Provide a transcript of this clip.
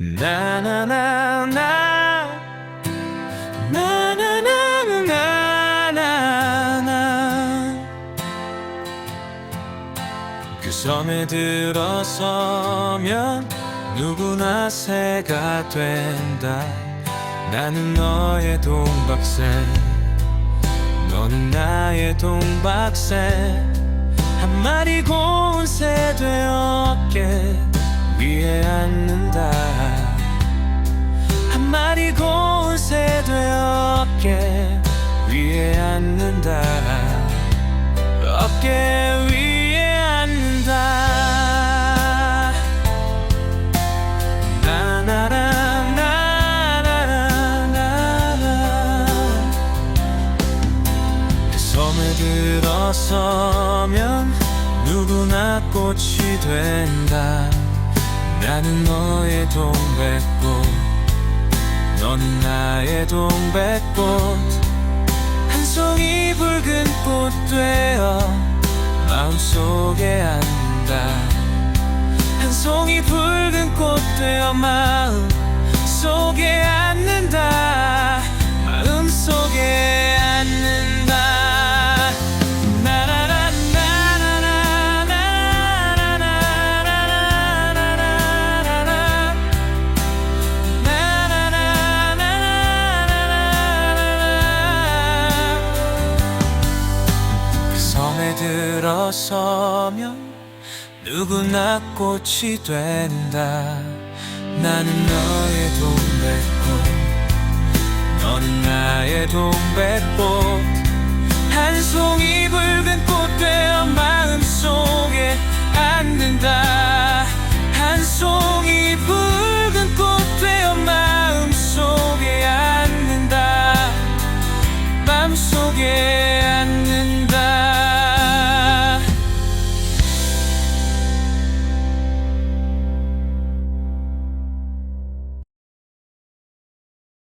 나나나나 나 나나나나나 그 섬에 들어서면 누구나 새가 된다 나는 너의 동박새 너는 나의 동박새 한 마리 고운 새 어깨 위에 앉는다 어깨 위에 앉는다 나나라 나나라 그 섬에 들어서면 누구나 꽃이 된다. 나는 너의 동백꽃. 너는 나의 동백꽃. 한 송이 붉은 꽃 되어 안다. 한 송이 붉은 꽃 되어 마음 속에 앉는다. 마음 속에 앉는다. 그 들어서면 누구나 꽃이 된다. 나는 너의 동백꽃. 너는 나의 동백꽃. 한 송이 붉은 꽃 되어 마음속에 앉는다. 한 송이 붉은 꽃 되어 마음속에 앉는다. 밤속에